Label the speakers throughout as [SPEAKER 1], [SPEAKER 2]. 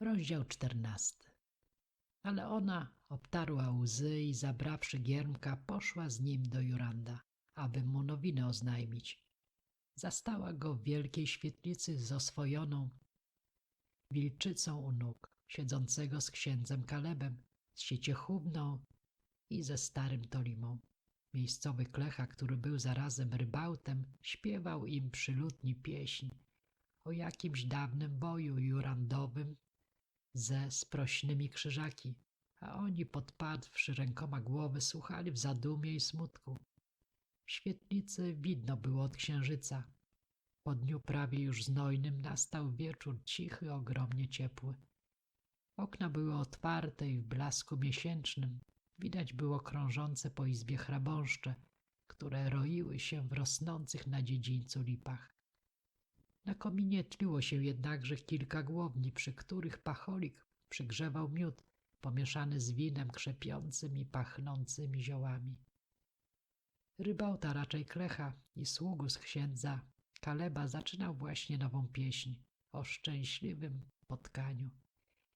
[SPEAKER 1] Rozdział czternasty. Ale ona obtarła łzy i zabrawszy giermka, poszła z nim do Juranda, aby mu nowinę oznajmić. Zastała go w wielkiej świetlicy z oswojoną wilczycą u nóg, siedzącego z księdzem Kalebem, z sieciechubną i ze starym Tolimą. Miejscowy klecha, który był zarazem rybałtem, śpiewał im przy lutni pieśń o jakimś dawnym boju jurandowym ze sprośnymi krzyżaki, a oni podpadwszy rękoma głowy słuchali w zadumie i smutku. W świetlicy widno było od księżyca. Po dniu prawie już znojnym nastał wieczór cichy, ogromnie ciepły. Okna były otwarte i w blasku miesięcznym widać było krążące po izbie chrabąszcze, które roiły się w rosnących na dziedzińcu lipach. Na kominie tliło się jednakże kilka głowni, przy których pacholik przygrzewał miód pomieszany z winem krzepiącym i pachnącymi ziołami. Rybałta raczej klecha i sługus księdza Kaleba zaczynał właśnie nową pieśń o szczęśliwym spotkaniu.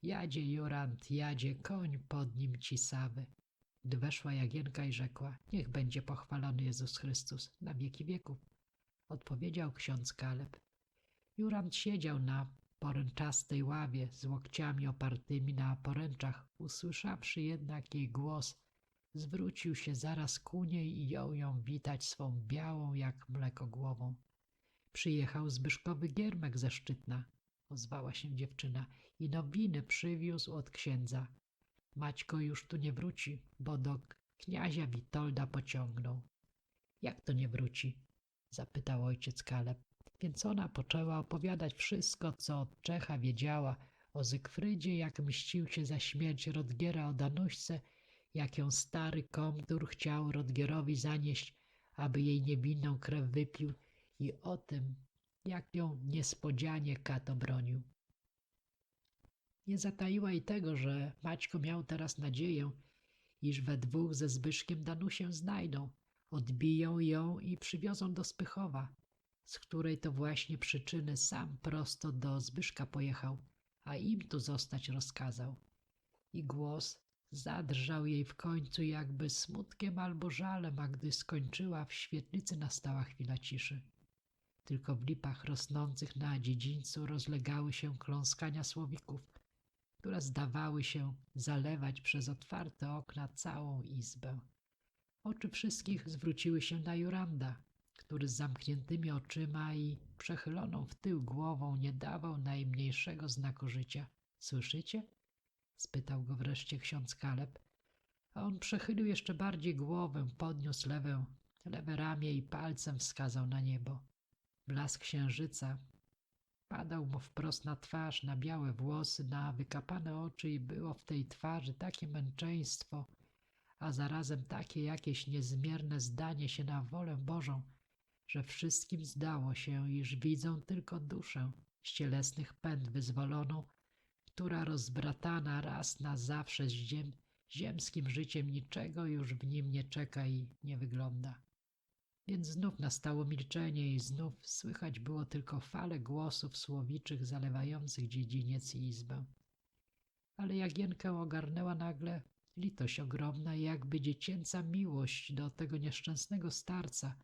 [SPEAKER 1] Jadzie Jurant, jadzie koń, pod nim cisawy. Gdy weszła Jagienka i rzekła, niech będzie pochwalony Jezus Chrystus na wieki wieków. Odpowiedział ksiądz Kaleb. Jurant siedział na poręczastej ławie z łokciami opartymi na poręczach. Usłyszawszy jednak jej głos, zwrócił się zaraz ku niej i jął ją witać swą białą jak mleko głową. Przyjechał Zbyszkowy Giermek ze Szczytna, ozwała się dziewczyna, i nowiny przywiózł od księdza. Maćko już tu nie wróci, bo do kniazia Witolda pociągnął. Jak to nie wróci? zapytał ojciec Kaleb. Więc ona poczęła opowiadać wszystko, co od Czecha wiedziała o Zygfrydzie, jak mścił się za śmierć Rodgiera o Danuśce, jak ją stary komtur chciał Rodgierowi zanieść, aby jej niewinną krew wypił i o tym, jak ją niespodzianie Kato bronił. Nie zataiła i tego, że Maćko miał teraz nadzieję, iż we dwóch ze Zbyszkiem Danusię znajdą, odbiją ją i przywiozą do Spychowa, z której to właśnie przyczyny sam prosto do Zbyszka pojechał, a im tu zostać rozkazał. I głos zadrżał jej w końcu jakby smutkiem albo żalem, a gdy skończyła, w świetlicy nastała chwila ciszy. Tylko w lipach rosnących na dziedzińcu rozlegały się kląskania słowików, które zdawały się zalewać przez otwarte okna całą izbę. Oczy wszystkich zwróciły się na Juranda, który z zamkniętymi oczyma i przechyloną w tył głową nie dawał najmniejszego znaku życia. Słyszycie? spytał go wreszcie ksiądz Kaleb, a on przechylił jeszcze bardziej głowę, podniósł lewe, lewe ramię i palcem wskazał na niebo. Blask księżyca padał mu wprost na twarz, na białe włosy, na wykapane oczy i było w tej twarzy takie męczeństwo, a zarazem takie jakieś niezmierne zdanie się na wolę Bożą, że wszystkim zdało się, iż widzą tylko duszę z cielesnych pęd wyzwoloną, która rozbratana raz na zawsze z ziem, ziemskim życiem niczego już w nim nie czeka i nie wygląda. Więc znów nastało milczenie i znów słychać było tylko fale głosów słowiczych zalewających dziedziniec i izbę. Ale Jagienkę ogarnęła nagle litość ogromna jakby dziecięca miłość do tego nieszczęsnego starca,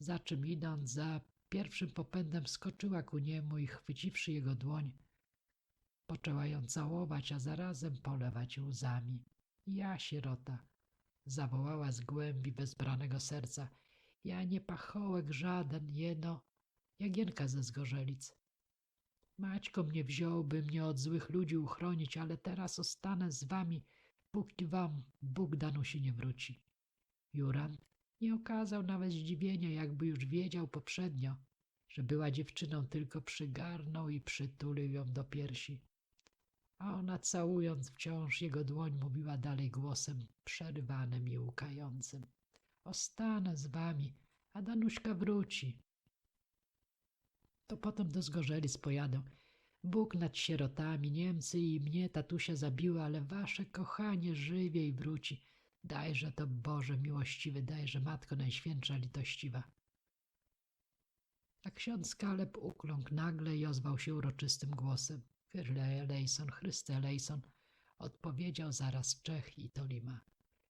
[SPEAKER 1] za czym idąc za pierwszym popędem skoczyła ku niemu i chwyciwszy jego dłoń, poczęła ją całować, a zarazem polewać łzami. Ja, sierota, zawołała z głębi bezbranego serca, ja nie pachołek żaden, jeno Jagienka ze Zgorzelic. Maćko mnie wziął, by mnie od złych ludzi uchronić, ale teraz ostanę z wami, póki wam Bóg Danusi nie wróci. Juran nie okazał nawet zdziwienia, jakby już wiedział poprzednio, że była dziewczyną, tylko przygarnął i przytulił ją do piersi. A ona całując wciąż jego dłoń mówiła dalej głosem przerywanym i łkającym. Ostanę z wami, a Danuśka wróci. To potem do Zgorzelic pojadę. Bóg nad sierotami, Niemcy i mnie tatusia zabiły, ale wasze kochanie żywie i wróci. Dajże to Boże miłościwy, dajże Matko Najświętsza litościwa. A ksiądz Kaleb ukląkł nagle i ozwał się uroczystym głosem. Kyrle Elejson, Chryste Elejson, odpowiedział zaraz Czech i Tolima.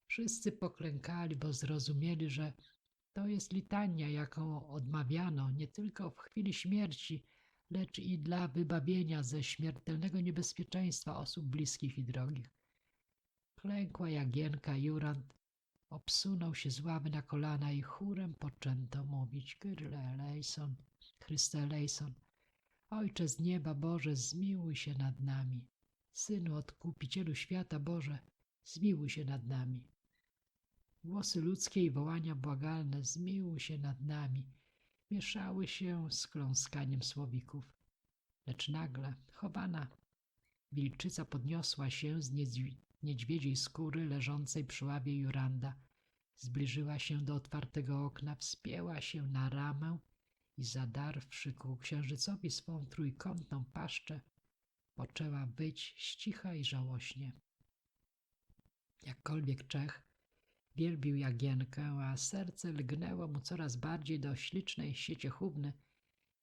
[SPEAKER 1] Wszyscy poklękali, bo zrozumieli, że to jest litania, jaką odmawiano nie tylko w chwili śmierci, lecz i dla wybawienia ze śmiertelnego niebezpieczeństwa osób bliskich i drogich. Klękła Jagienka Jurand, obsunął się z ławy na kolana i chórem poczęto mówić Kyrle Elejson, Chryste Elejson, Ojcze z nieba Boże, zmiłuj się nad nami. Synu Odkupicielu świata Boże, zmiłuj się nad nami. Głosy ludzkie i wołania błagalne, zmiłuj się nad nami, mieszały się z kląskaniem słowików. Lecz nagle, chowana, wilczyca podniosła się z niedźwiedziej skóry leżącej przy ławie Juranda. Zbliżyła się do otwartego okna, wspięła się na ramę i zadarwszy ku księżycowi swą trójkątną paszczę, poczęła być ścicha i żałośnie. Jakkolwiek Czech wielbił Jagienkę, a serce lgnęło mu coraz bardziej do ślicznej sieciechówny,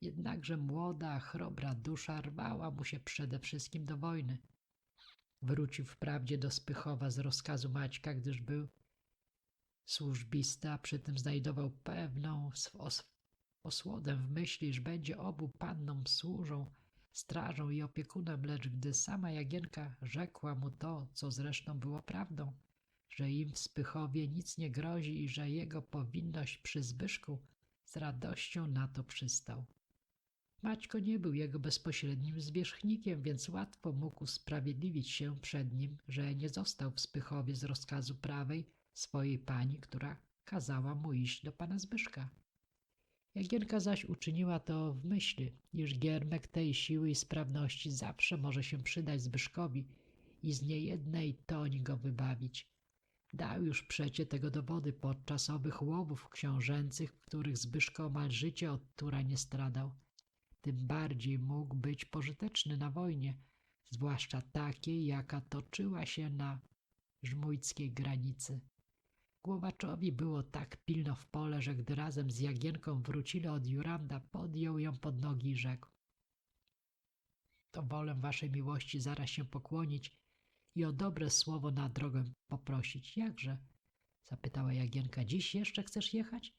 [SPEAKER 1] jednakże młoda, chrobra dusza rwała mu się przede wszystkim do wojny. Wrócił wprawdzie do Spychowa z rozkazu Maćka, gdyż był służbista, a przy tym znajdował pewną os- osłodę w myśli, że będzie obu pannom służą, strażą i opiekunem, lecz gdy sama Jagienka rzekła mu to, co zresztą było prawdą, że im w Spychowie nic nie grozi i że jego powinność przy Zbyszku, z radością na to przystał. Maćko nie był jego bezpośrednim zwierzchnikiem, więc łatwo mógł usprawiedliwić się przed nim, że nie został w Spychowie z rozkazu prawej swojej pani, która kazała mu iść do pana Zbyszka. Jagienka zaś uczyniła to w myśli, iż giermek tej siły i sprawności zawsze może się przydać Zbyszkowi i z niejednej toń go wybawić. Dał już przecie tego dowody podczas owych łowów książęcych, w których Zbyszko omal życie od tura nie stradał. Tym bardziej mógł być pożyteczny na wojnie, zwłaszcza takiej, jaka toczyła się na żmujckiej granicy. Głowaczowi było tak pilno w pole, że gdy razem z Jagienką wrócili od Juranda, podjął ją pod nogi i rzekł. To wolę waszej miłości zaraz się pokłonić i o dobre słowo na drogę poprosić. Jakże? Zapytała Jagienka. Dziś jeszcze chcesz jechać?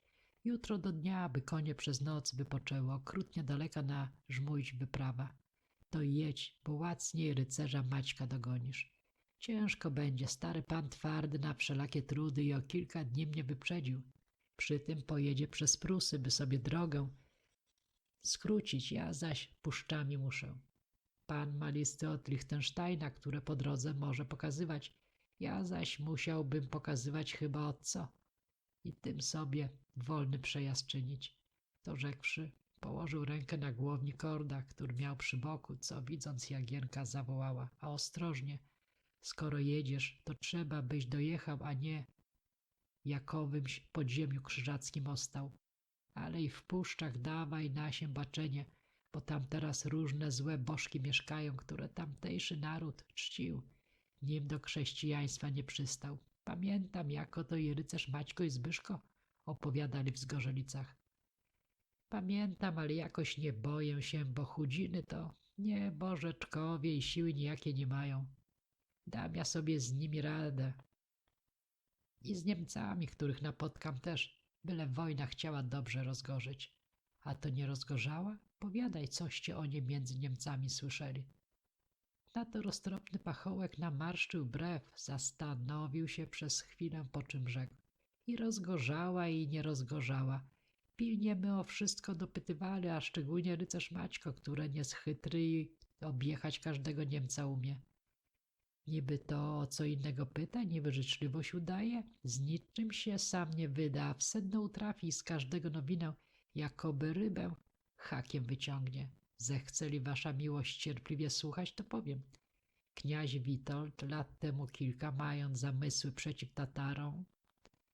[SPEAKER 1] Jutro do dnia, aby konie przez noc wypoczęły, okrutnie daleka na żmójć wyprawa. To jedź, bo łacniej rycerza Maćka dogonisz. Ciężko będzie, stary pan twardy na wszelakie trudy i o kilka dni mnie wyprzedził. Przy tym pojedzie przez Prusy, by sobie drogę skrócić, ja zaś puszczami muszę. Pan ma listy od Liechtensteina, które po drodze może pokazywać, ja zaś musiałbym pokazywać chyba od co i tym sobie wolny przejazd czynić. To rzekłszy, położył rękę na głowni korda, który miał przy boku, co widząc Jagienka zawołała, a ostrożnie, skoro jedziesz, to trzeba byś dojechał, a nie jakowymś podziemiu krzyżackim ostał. Ale i w puszczach dawaj na się baczenie, bo tam teraz różne złe bożki mieszkają, które tamtejszy naród czcił, nim do chrześcijaństwa nie przystał. Pamiętam, jako to i rycerz Maćko i Zbyszko opowiadali w Zgorzelicach. Pamiętam, ale jakoś nie boję się, bo chudziny to nie bożeczkowie i siły nijakie nie mają. Dam ja sobie z nimi radę. I z Niemcami, których napotkam też, byle wojna chciała dobrze rozgorzyć. A to nie rozgorzała? Powiadaj, coście o nie między Niemcami słyszeli. Na to roztropny pachołek namarszczył brew, zastanowił się przez chwilę, po czym rzekł. I rozgorzała, i nie rozgorzała. Pilnie my o wszystko dopytywali, a szczególnie rycerz Maćko, które nie schytry i objechać każdego Niemca umie. Niby to o co innego pyta, niby życzliwość udaje, z niczym się sam nie wyda, w sedno utrafi z każdego nowinę, jakoby rybę, hakiem wyciągnie. Zechceli wasza miłość cierpliwie słuchać, to powiem. Kniaź Witold lat temu kilka, mając zamysły przeciw Tatarom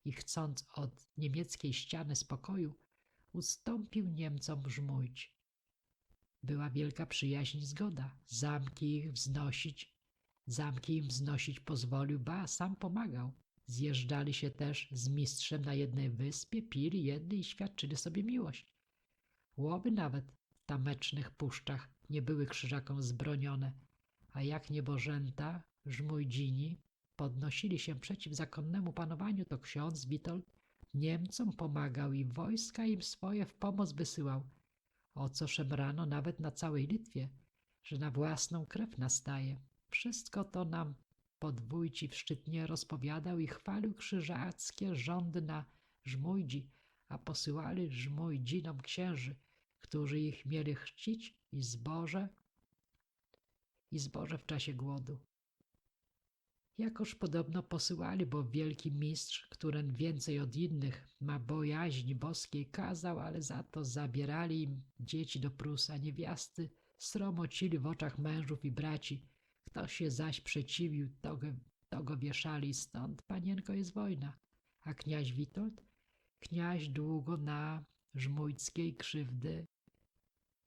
[SPEAKER 1] i chcąc od niemieckiej ściany spokoju, ustąpił Niemcom żmójć. Była wielka przyjaźń i zgoda. Zamki ich wznosić, zamki im wznosić pozwolił, ba, sam pomagał. Zjeżdżali się też z mistrzem na jednej wyspie, pili jedli i świadczyli sobie miłość. Łowy nawet tamecznych puszczach nie były krzyżakom zbronione, a jak niebożęta, żmujdzini, podnosili się przeciw zakonnemu panowaniu, to ksiądz Witold Niemcom pomagał i wojska im swoje w pomoc wysyłał, o co szemrano nawet na całej Litwie, że na własną krew nastaje. Wszystko to nam podwójci w Szczytnie rozpowiadał i chwalił krzyżackie rządy na żmójdzi, a posyłali żmójdzinom księży, którzy ich mieli chrzcić i zboże, i zboże w czasie głodu. Jakoż podobno posyłali, bo wielki mistrz, który więcej od innych ma bojaźń boskiej, kazał, ale za to zabierali im dzieci do Prus, a niewiasty sromocili w oczach mężów i braci. Kto się zaś przeciwił, to go, to go wieszali, stąd panienko jest wojna. A kniaź Witold? Kniaź długo na żmujckiej krzywdy,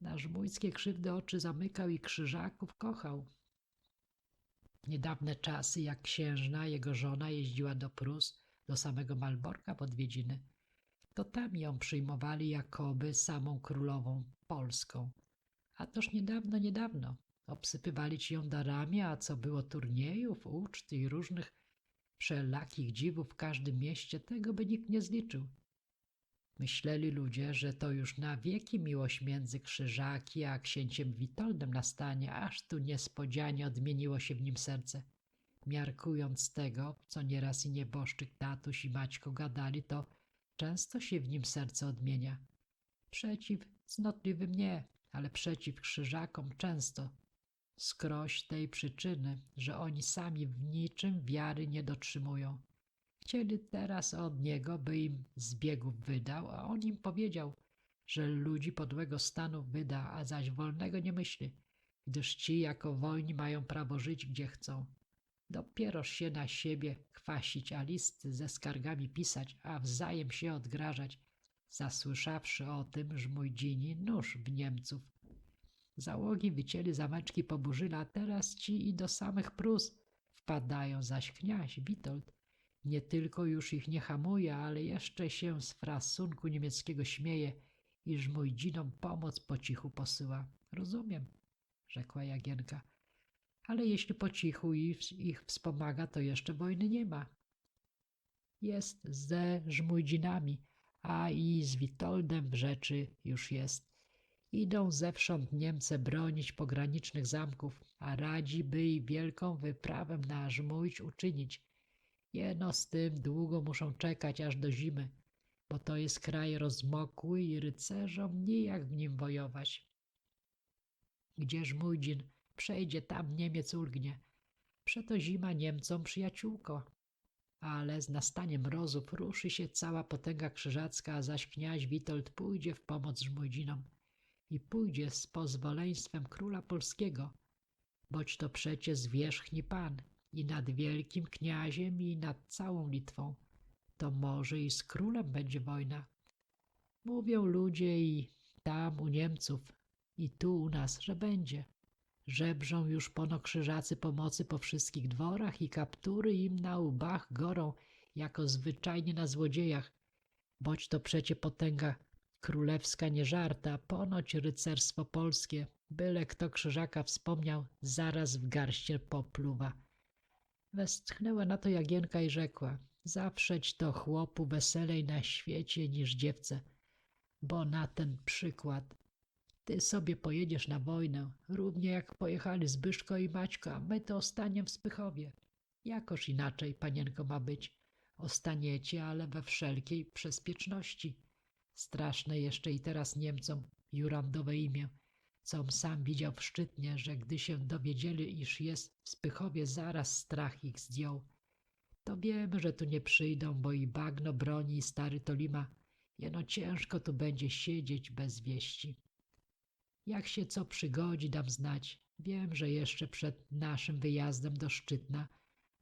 [SPEAKER 1] na żmujckie krzywdy oczy zamykał i krzyżaków kochał. Niedawne czasy, jak księżna, jego żona jeździła do Prus, do samego Malborka w odwiedziny, to tam ją przyjmowali jakoby samą królową polską. A toż niedawno, niedawno obsypywali ci ją darami, a co było turniejów, uczt i różnych wszelakich dziwów w każdym mieście, tego by nikt nie zliczył. Myśleli ludzie, że to już na wieki miłość między Krzyżaki a księciem Witoldem nastanie, aż tu niespodzianie odmieniło się w nim serce. Miarkując tego, co nieraz i nieboszczyk tatuś i Maćko gadali, to często się w nim serce odmienia. Przeciw cnotliwym nie, ale przeciw Krzyżakom często. Skroś tej przyczyny, że oni sami w niczym wiary nie dotrzymują. Chcieli teraz od niego, by im zbiegów wydał, a on im powiedział, że ludzi podłego stanu wyda, a zaś wolnego nie myśli, gdyż ci jako wolni mają prawo żyć gdzie chcą. Dopieroż się na siebie kwasić, a listy ze skargami pisać, a wzajem się odgrażać, zasłyszawszy o tym, żmujdzini nóż w Niemców. Załogi wycięli zameczki poburzyli, a teraz ci i do samych Prus wpadają, zaś kniaź Witold nie tylko już ich nie hamuje, ale jeszcze się z frasunku niemieckiego śmieje, iż mój dzinom pomoc po cichu posyła. Rozumiem, rzekła Jagienka. Ale jeśli po cichu ich wspomaga, to jeszcze wojny nie ma. Jest ze żmujdzinami, a i z Witoldem w rzeczy już jest. Idą zewsząd Niemce bronić pogranicznych zamków, a radzi by i wielką wyprawę na Żmójdź uczynić – Jeno z tym długo muszą czekać aż do zimy, bo to jest kraj rozmokły i rycerzom nijak w nim wojować. Gdzież mój dzień przejdzie, tam Niemiec ulgnie. Przeto zima Niemcom przyjaciółko. Ale z nastaniem mrozów ruszy się cała potęga krzyżacka, a zaś kniaź Witold pójdzie w pomoc Żmujdzinom i pójdzie z pozwoleństwem króla polskiego, boć to przecie zwierzchni pan i nad wielkim kniaziem i nad całą Litwą. To może i z królem będzie wojna. Mówią ludzie i tam u Niemców i tu u nas, że będzie. Żebrzą już pono krzyżacy pomocy po wszystkich dworach i kaptury im na łbach gorą, jako zwyczajnie na złodziejach. Boć to przecie potęga królewska nie żarta, ponoć rycerstwo polskie, byle kto krzyżaka wspomniał, zaraz w garście popluwa. Westchnęła na to Jagienka i rzekła Zawszeć to chłopu weselej na świecie niż dziewce, bo na ten przykład ty sobie pojedziesz na wojnę, równie jak pojechali Zbyszko i Maćko, a my to ostaniem w Spychowie. Jakoż inaczej, panienko, ma być. Ostaniecie, ale we wszelkiej bezpieczności. Straszne jeszcze i teraz Niemcom Jurandowe imię com sam widział w Szczytnie, że gdy się dowiedzieli, iż jest w Spychowie, zaraz strach ich zdjął. To wiemy, że tu nie przyjdą, bo i bagno broni i stary Tolima. Jeno ciężko tu będzie siedzieć bez wieści. Jak się co przygodzi, dam znać. Wiem, że jeszcze przed naszym wyjazdem do Szczytna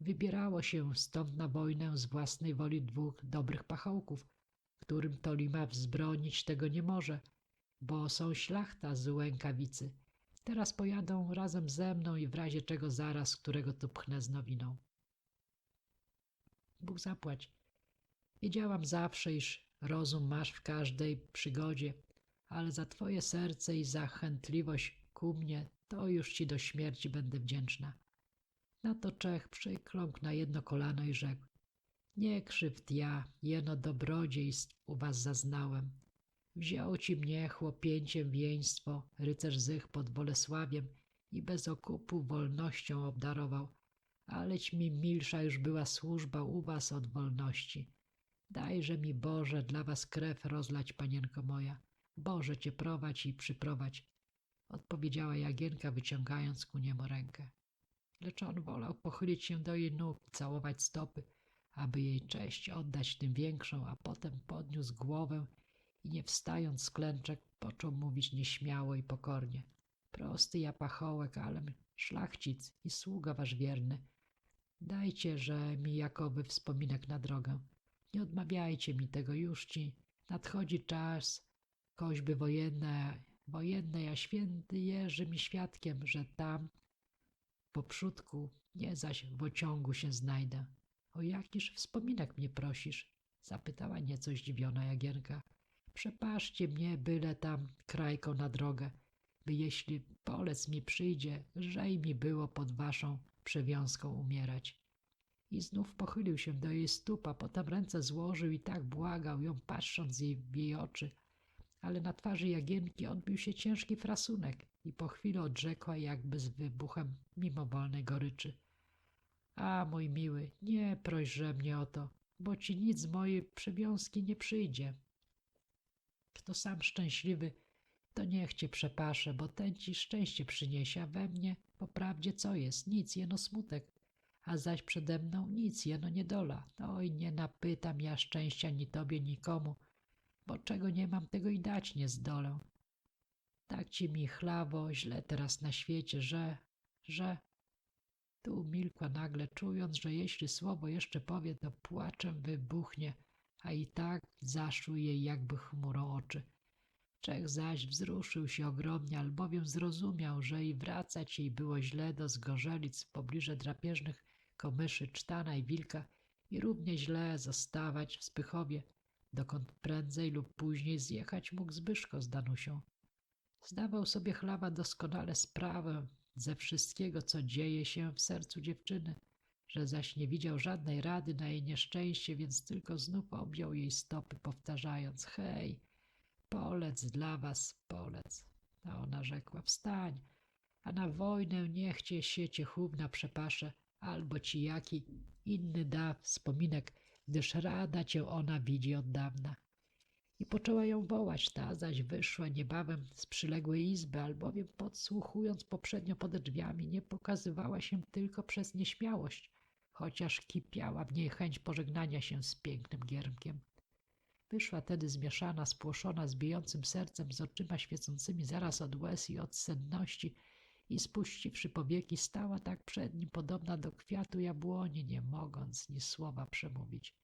[SPEAKER 1] wybierało się stąd na wojnę z własnej woli dwóch dobrych pachołków, którym Tolima wzbronić tego nie może – bo są szlachta z Łękawicy. Teraz pojadą razem ze mną i w razie czego zaraz, którego tu pchnę z nowiną. Bóg zapłać. Wiedziałam zawsze, iż rozum masz w każdej przygodzie, ale za twoje serce i za chętliwość ku mnie, to już ci do śmierci będę wdzięczna. Na to Czech przykląkł na jedno kolano i rzekł. Nie krzywd ja, jeno dobrodziejstw u was zaznałem. Wziął ci mnie chłopięciem wieństwo, rycerz zych pod Bolesławiem i bez okupu wolnością obdarował. Aleć mi milsza już była służba u was od wolności. Dajże mi Boże dla was krew rozlać, panienko moja. Boże cię prowadź i przyprowadź, odpowiedziała Jagienka, wyciągając ku niemu rękę. Lecz on wolał pochylić się do jej nóg i całować stopy, aby jej cześć oddać tym większą, a potem podniósł głowę i nie wstając z klęczek, począł mówić nieśmiało i pokornie. Prosty ja pachołek, ale szlachcic i sługa wasz wierny. Dajcie, że mi jakoby wspominek na drogę. Nie odmawiajcie mi tego już ci. Nadchodzi czas koźby wojenne, wojenne, a święty Jerzy mi świadkiem, że tam po przódku, nie zaś w ociągu się znajdę. O jakiż wspominek mnie prosisz? Zapytała nieco zdziwiona Jagierka. Przepaszcie mnie, byle tam krajką na drogę, by jeśli polec mi przyjdzie, żej mi było pod waszą przewiązką umierać. I znów pochylił się do jej stóp, a potem ręce złożył i tak błagał ją, patrząc jej w jej oczy. Ale na twarzy Jagienki odbił się ciężki frasunek i po chwili odrzekła jakby z wybuchem mimowolnej goryczy. A, mój miły, nie prośże mnie o to, bo ci nic z mojej przewiązki nie przyjdzie. Kto sam szczęśliwy, to niech cię przepasze, bo ten ci szczęście przyniesie, a we mnie po prawdzie co jest? Nic, jeno smutek, a zaś przede mną nic, jeno niedola. Oj, nie napytam ja szczęścia ni tobie, nikomu, bo czego nie mam, tego i dać nie zdolę. Tak ci mi chlawo, źle teraz na świecie, że, że... Tu umilkła nagle, czując, że jeśli słowo jeszcze powie, to płaczem wybuchnie, a i tak zaszły jej jakby chmurą oczy. Czech zaś wzruszył się ogromnie, albowiem zrozumiał, że i wracać jej było źle do zgorzelic w pobliże drapieżnych komyszy, cztana i wilka i równie źle zostawać w Spychowie, dokąd prędzej lub później zjechać mógł Zbyszko z Danusią. Zdawał sobie chlaba doskonale sprawę ze wszystkiego, co dzieje się w sercu dziewczyny, że zaś nie widział żadnej rady na jej nieszczęście, więc tylko znów objął jej stopy, powtarzając: Hej, polec dla was, polec. A ona rzekła: Wstań, a na wojnę niech cię siecie chówna przepasze, albo ci jaki inny da wspominek, gdyż rada cię ona widzi od dawna. I poczęła ją wołać, ta zaś wyszła niebawem z przyległej izby, albowiem podsłuchując poprzednio pod drzwiami, nie pokazywała się tylko przez nieśmiałość, chociaż kipiała w niej chęć pożegnania się z pięknym giermkiem. Wyszła tedy zmieszana, spłoszona, z bijącym sercem, z oczyma świecącymi zaraz od łez i od senności i spuściwszy powieki, stała tak przed nim, podobna do kwiatu jabłoni, nie mogąc ni słowa przemówić.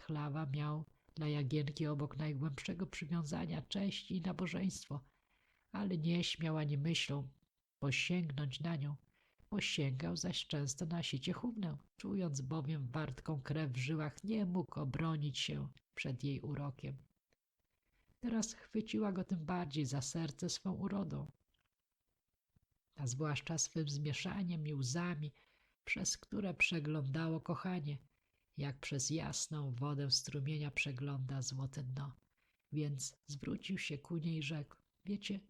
[SPEAKER 1] Chlawa miał dla Jagienki obok najgłębszego przywiązania cześć i nabożeństwo, ale nie śmiał ani myślą posięgnąć na nią. Posięgał zaś często na sicie chównę, czując bowiem wartką krew w żyłach, nie mógł obronić się przed jej urokiem. Teraz chwyciła go tym bardziej za serce swą urodą, a zwłaszcza swym zmieszaniem i łzami, przez które przeglądało kochanie, jak przez jasną wodę strumienia przegląda złote dno. Więc zwrócił się ku niej i rzekł, wiecie,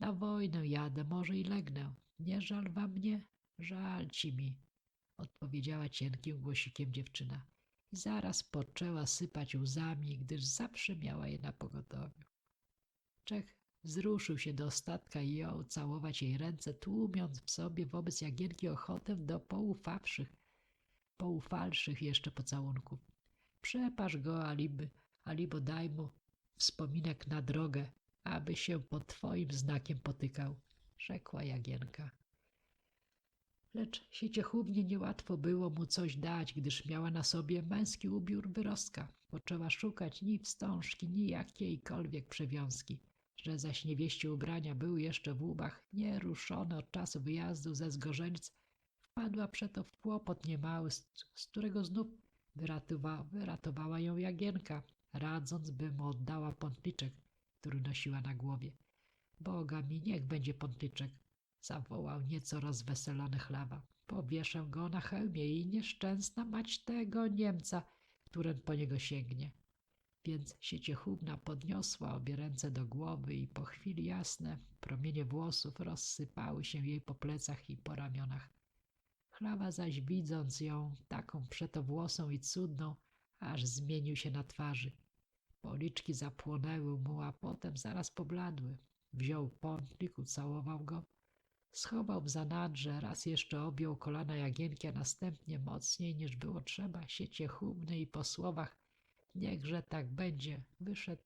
[SPEAKER 1] na wojnę jadę, może i legnę. Nie żal wam mnie? Żal ci mi, odpowiedziała cienkim głosikiem dziewczyna. I zaraz poczęła sypać łzami, gdyż zawsze miała je na pogotowiu. Czech wzruszył się do ostatka i jął całować jej ręce, tłumiąc w sobie wobec Jagienki ochotę do poufawszych, poufalszych jeszcze pocałunków. Przepasz go, aliby, alibo daj mu wspominek na drogę, aby się pod twoim znakiem potykał, rzekła Jagienka. Lecz sieciechównie niełatwo było mu coś dać, gdyż miała na sobie męski ubiór wyrostka. Poczęła szukać ni wstążki, ni jakiejkolwiek przewiązki, że zaś niewieście ubrania były jeszcze w łubach, nieruszone od czasu wyjazdu ze Zgorzenic, wpadła przeto w kłopot niemały, z, z którego znów wyratowa, wyratowała ją Jagienka, radząc, by mu oddała pątliczek, który nosiła na głowie. Boga mi, niech będzie pątyczek, zawołał nieco rozweselony chlawa. Powieszę go na hełmie i nieszczęsna mać tego Niemca, któren po niego sięgnie. Więc sieciechubna podniosła obie ręce do głowy i po chwili jasne promienie włosów rozsypały się jej po plecach i po ramionach. Chlawa zaś widząc ją taką przetowłosą i cudną, aż zmienił się na twarzy. Policzki zapłonęły mu, a potem zaraz pobladły. Wziął pątlik, ucałował go, schował w zanadrze, raz jeszcze objął kolana Jagienki, a następnie mocniej niż było trzeba, siecie chubny i po słowach niechże tak będzie, wyszedł,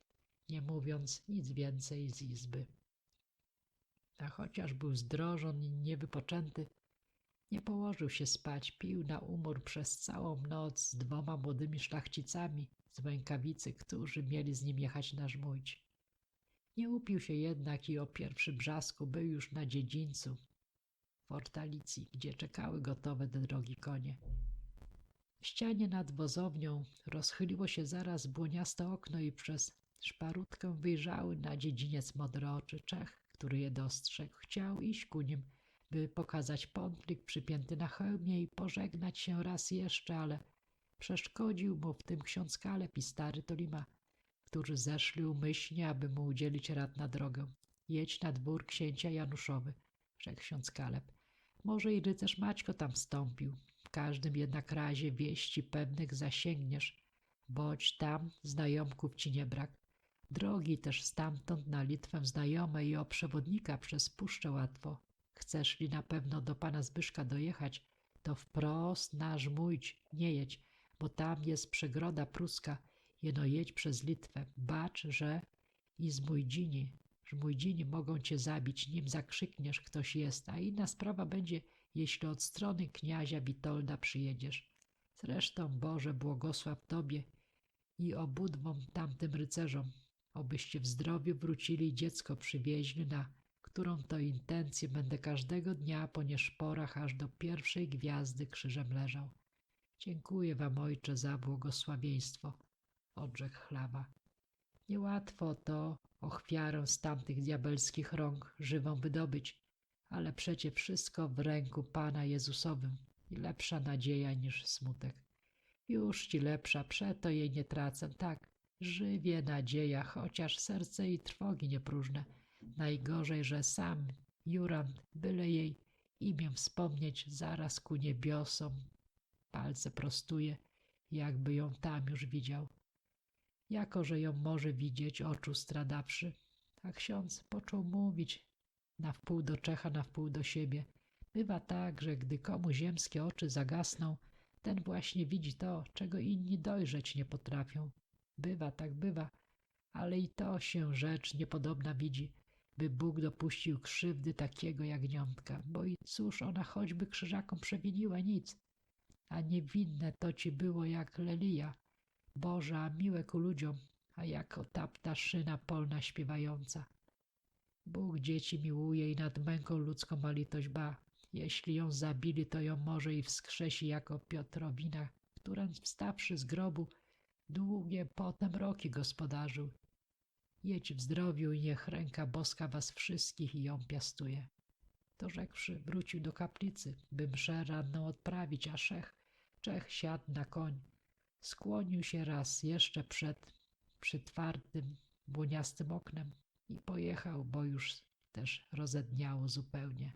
[SPEAKER 1] nie mówiąc nic więcej z izby. A chociaż był zdrożony i niewypoczęty, nie położył się spać, pił na umór przez całą noc z dwoma młodymi szlachcicami z Wękawicy, którzy mieli z nim jechać na żmójć. Nie upił się jednak i o pierwszy brzasku był już na dziedzińcu, w gdzie czekały gotowe do drogi konie. W ścianie nad wozownią rozchyliło się zaraz błoniaste okno i przez szparutkę wyjrzały na dziedziniec modre oczy Czech, który je dostrzegł. Chciał iść ku nim, by pokazać pątlik przypięty na hełmie i pożegnać się raz jeszcze, ale przeszkodził mu w tym ksiądz Kalep i stary Tolima, którzy zeszli umyślnie, aby mu udzielić rad na drogę. Jedź na dwór księcia Januszowy, rzekł ksiądz Kaleb. Może i rycerz Maćko tam wstąpił. W każdym jednak razie wieści pewnych zasięgniesz, boć tam znajomków ci nie brak. Drogi też stamtąd na Litwę znajome i o przewodnika przez puszczę łatwo. Chcesz li na pewno do pana Zbyszka dojechać, to wprost na Żmójć nie jedź, bo tam jest przegroda pruska, jeno jedź przez Litwę. Bacz, że i z Mójdzini, Żmójdzini mogą cię zabić, nim zakrzykniesz ktoś jest, a inna sprawa będzie, jeśli od strony kniazia Witolda przyjedziesz. Zresztą Boże błogosław tobie i obudwom tamtym rycerzom, obyście w zdrowiu wrócili i dziecko przywieźli, na którą to intencję będę każdego dnia po nieszporach aż do pierwszej gwiazdy krzyżem leżał. Dziękuję wam, ojcze, za błogosławieństwo, odrzekł chlawa. Niełatwo to ofiarę z tamtych diabelskich rąk żywą wydobyć, ale przecie wszystko w ręku Pana Jezusowym i lepsza nadzieja niż smutek. Już ci lepsza, przeto jej nie tracę, tak, żywie nadzieja, chociaż serce i trwogi nie próżne. Najgorzej, że sam Jurand, byle jej imię wspomnieć, zaraz ku niebiosom palce prostuje, jakby ją tam już widział. Jako, że ją może widzieć, oczu stradawszy. A ksiądz począł mówić, na wpół do Czecha, na wpół do siebie. Bywa tak, że gdy komu ziemskie oczy zagasną, ten właśnie widzi to, czego inni dojrzeć nie potrafią. Bywa, tak bywa, ale i to się rzecz niepodobna widzi, by Bóg dopuścił krzywdy takiego jagniątka, bo i cóż ona choćby krzyżakom przewiniła nic, a niewinne to ci było jak Lelia, Boża, miłe ku ludziom, a jako ta ptaszyna polna śpiewająca. Bóg dzieci miłuje i nad męką ludzką ma litość ba. Jeśli ją zabili, to ją może i wskrzesi jako Piotrowina, która wstawszy z grobu, długie potem roki gospodarzył. Jedź w zdrowiu i niech ręka boska was wszystkich i ją piastuje. To rzekłszy, wrócił do kaplicy, by mszę ranną odprawić, a szech, Czech siadł na koń. Skłonił się raz jeszcze przed przytwartym, błoniastym oknem i pojechał, bo już też rozedniało zupełnie.